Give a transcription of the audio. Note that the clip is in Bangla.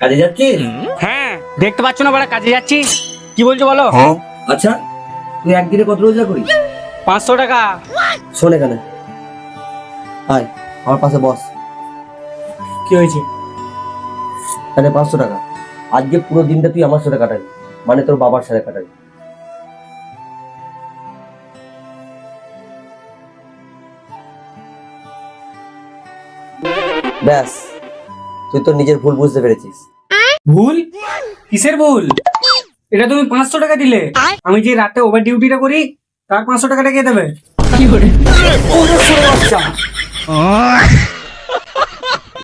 কাজে যাচ্ছিস? হ্যাঁ দেখতে পাচ্ছ না বড় কাজে যাচ্ছি। কি বলছো বলো? আচ্ছা তুই একদিনে কত রোজগার করিস? পাঁচশো টাকা। শোন এখানে। হাই আমার পাশে বস। কি হয়েছে? এখানে পাঁচশো টাকা। আজকে পুরো দিনটা তুই আমার সাথে কাটাবি মানে তোর বাবার সাথে কাটাবি। ব্যাস। তুই তোর নিজের ভুল বুঝতে পেরেছিস। ভুল? কিসের ভুল? এটা তুমি পাঁচশো টাকা দিলে। আমি যে রাতে ওভার ডিউটিটা করি তার পাঁচশো টাকাটা কে দেবে? কি করে?